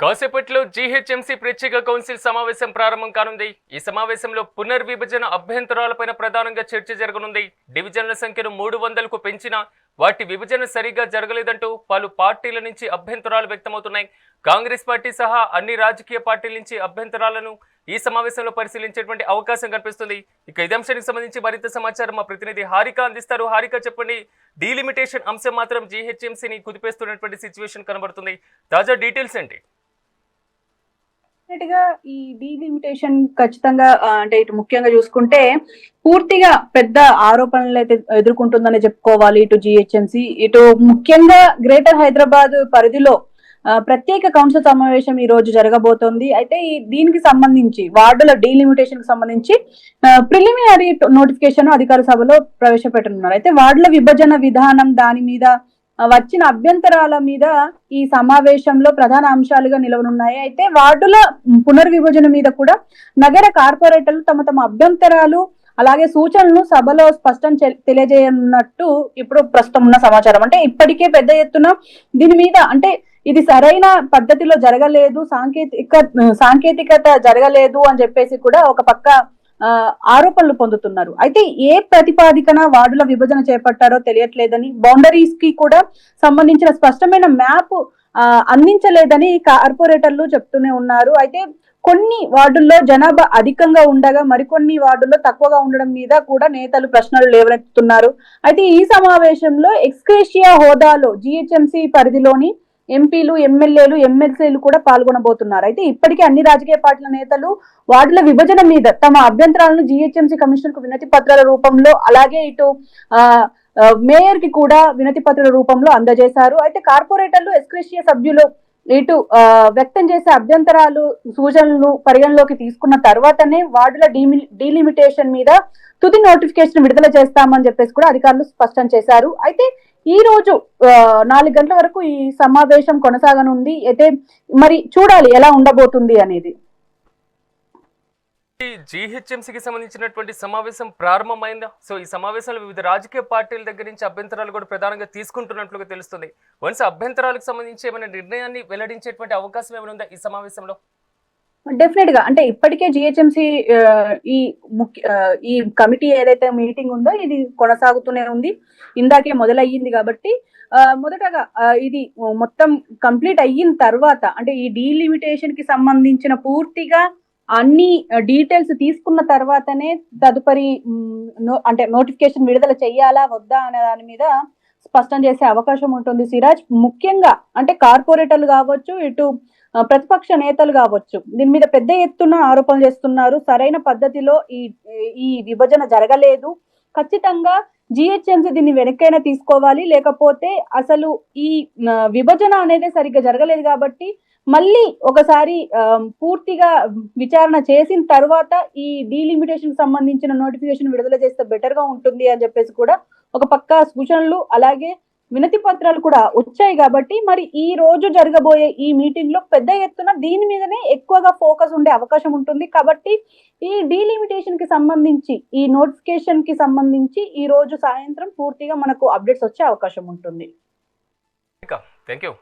కాసేపట్లో జీహెచ్ఎంసీ ప్రత్యేక కౌన్సిల్ సమావేశం ప్రారంభం కానుంది. ఈ సమావేశంలో పునర్విభజన అభ్యంతరాలపైన ప్రధానంగా చర్చ జరగనుంది. డివిజన్ల సంఖ్యను మూడు వందలకు పెంచినా వాటి విభజన సరిగా జరగలేదంటూ పలు పార్టీల నుంచి అభ్యంతరాలు వ్యక్తమవుతున్నాయి. కాంగ్రెస్ పార్టీ సహా అన్ని రాజకీయ పార్టీల నుంచి అభ్యంతరాలను ఈ సమావేశంలో పరిశీలించేటువంటి అవకాశం కనిపిస్తుంది. ఇక ఇదే అంశానికి సంబంధించి మరింత సమాచారం మా ప్రతినిధి హారిక అందిస్తారు. హారిక చెప్పండి. డీలిమిటేషన్ అంశం మాత్రం జీహెచ్ఎంసీని కుదిపేస్తున్నటువంటి సిచ్యువేషన్ కనబడుతుంది. తాజా డీటెయిల్స్ ఏంటి? డెఫినెట్గా ఈ డీలిమిటేషన్ ఖచ్చితంగా అంటే ఇటు ముఖ్యంగా చూసుకుంటే పూర్తిగా పెద్ద ఆరోపణలు అయితే ఎదుర్కొంటుందని చెప్పుకోవాలి ఇటు జిహెచ్ఎంసి. ఇటు ముఖ్యంగా గ్రేటర్ హైదరాబాద్ పరిధిలో ప్రత్యేక కౌన్సిల్ సమావేశం ఈ రోజు జరగబోతోంది. అయితే ఈ దీనికి సంబంధించి వార్డుల డీలిమిటేషన్కి సంబంధించి ప్రిలిమినరీ నోటిఫికేషన్ అధికార సభలో ప్రవేశపెట్టనున్నారు. అయితే వార్డుల విభజన విధానం దాని మీద వచ్చిన అభ్యంతరాల మీద ఈ సమావేశంలో ప్రధాన అంశాలుగా నిలవనున్నాయి. అయితే వార్డుల పునర్విభజన మీద కూడా నగర కార్పొరేటర్లు తమ తమ అభ్యంతరాలు అలాగే సూచనలను సభలో స్పష్టం తెలియజేయనున్నట్టు ఇప్పుడు ప్రస్తుతం ఉన్న సమాచారం. అంటే ఇప్పటికే పెద్ద ఎత్తున దీని మీద అంటే ఇది సరైన పద్ధతిలో జరగలేదు సాంకేతిక సాంకేతికత జరగలేదు అని చెప్పేసి కూడా ఒక పక్క ఆరోపణలు పొందుతున్నారు. అయితే ఏ ప్రతిపాదికన వార్డుల విభజన చేపట్టారో తెలియట్లేదని బౌండరీస్కి కూడా సంబంధించిన స్పష్టమైన మ్యాప్ అందించలేదని కార్పొరేటర్లు చెప్తూనే ఉన్నారు. అయితే కొన్ని వార్డుల్లో జనాభా అధికంగా ఉండగా మరికొన్ని వార్డుల్లో తక్కువగా ఉండడం మీద కూడా నేతలు ప్రశ్నలు లేవనెత్తుతున్నారు. అయితే ఈ సమావేశంలో ఎక్స్క్రేషియా హోదాలో జిహెచ్ఎంసి పరిధిలోని ఎంపీలు ఎమ్మెల్యేలు ఎమ్మెల్సీలు కూడా పాల్గొనబోతున్నారు. అయితే ఇప్పటికే అన్ని రాజకీయ పార్టీల నేతలు వార్డుల విభజన మీద తమ అభ్యంతరాలను జిహెచ్ఎంసీ కమిషనర్కు వినతి పత్రాల రూపంలో అలాగే ఇటు ఆ మేయర్కి కూడా వినతి పత్రాల రూపంలో అందజేశారు. అయితే కార్పొరేటర్లు ఎస్క్రేషియా సభ్యులు ఇటు వ్యక్తం చేసే అభ్యంతరాలు సూచనలు పరిగణలోకి తీసుకున్న తర్వాతనే వార్డుల డీమి డీలిమిటేషన్ మీద తుది నోటిఫికేషన్ విడుదల చేస్తామని చెప్పేసి కూడా అధికారులు స్పష్టం చేశారు. అయితే ఈ రోజు నాలుగు గంటల వరకు ఈ సమావేశం కొనసాగనుంది. అయితే మరి చూడాలి ఎలా ఉండబోతుంది అనేది. జీహెచ్ఎంసీకి సంబంధించినటువంటి సమావేశం ప్రారంభమైందా? సో ఈ సమావేశంలో వివిధ రాజకీయ పార్టీల దగ్గర నుంచి అభ్యంతరాలు కూడా ప్రధానంగా తీసుకుంటున్నట్లుగా తెలుస్తుంది. వన్స్ అభ్యంతరాలకు సంబంధించి ఏమైనా నిర్ణయాన్ని వెల్లడించేటువంటి అవకాశం ఏమైనా ఉందా ఈ సమావేశంలో? డెఫినెట్గా. అంటే ఇప్పటికే జిహెచ్ఎంసి ఈ ముఖ్య ఈ కమిటీ ఏదైతే మీటింగ్ ఉందో ఇది కొనసాగుతూనే ఉంది. ఇందాకే మొదలయ్యింది కాబట్టి మొదటగా ఇది మొత్తం కంప్లీట్ అయిన తర్వాత అంటే ఈ డీలిమిటేషన్కి సంబంధించిన పూర్తిగా అన్ని డీటెయిల్స్ తీసుకున్న తర్వాతనే తదుపరి నో- అంటే నోటిఫికేషన్ విడుదల చేయాలా వద్దా అనే దాని మీద స్పష్టం చేసే అవకాశం ఉంటుంది సిరాజ్. ముఖ్యంగా అంటే కార్పొరేటర్లు కావచ్చు ఇటు ప్రతిపక్ష నేతలు కావచ్చు దీని మీద పెద్ద ఎత్తున ఆరోపణలు చేస్తున్నారు. సరైన పద్ధతిలో ఈ ఈ విభజన జరగలేదు. ఖచ్చితంగా జిహెచ్ఎంసీ దీన్ని వెనక్కైనా తీసుకోవాలి. లేకపోతే అసలు ఈ విభజన అనేది సరిగ్గా జరగలేదు కాబట్టి మళ్ళీ ఒకసారి పూర్తిగా విచారణ చేసిన తర్వాత ఈ డీలిమిటేషన్ సంబంధించిన నోటిఫికేషన్ విడుదల చేస్తే బెటర్గా ఉంటుంది అని చెప్పేసి కూడా ఒక పక్క సూచనలు అలాగే వినతి పత్రాలు కూడా వచ్చాయి కాబట్టి మరి ఈ రోజు జరగబోయే ఈ మీటింగ్లో పెద్ద ఎత్తున దీని మీదనే ఎక్కువగా ఫోకస్ ఉండే అవకాశం ఉంటుంది. కాబట్టి ఈ డీలిమిటేషన్కి సంబంధించి ఈ నోటిఫికేషన్కి సంబంధించి ఈ రోజు సాయంత్రం పూర్తిగా మనకు అప్డేట్స్ వచ్చే అవకాశం ఉంటుంది. Thank you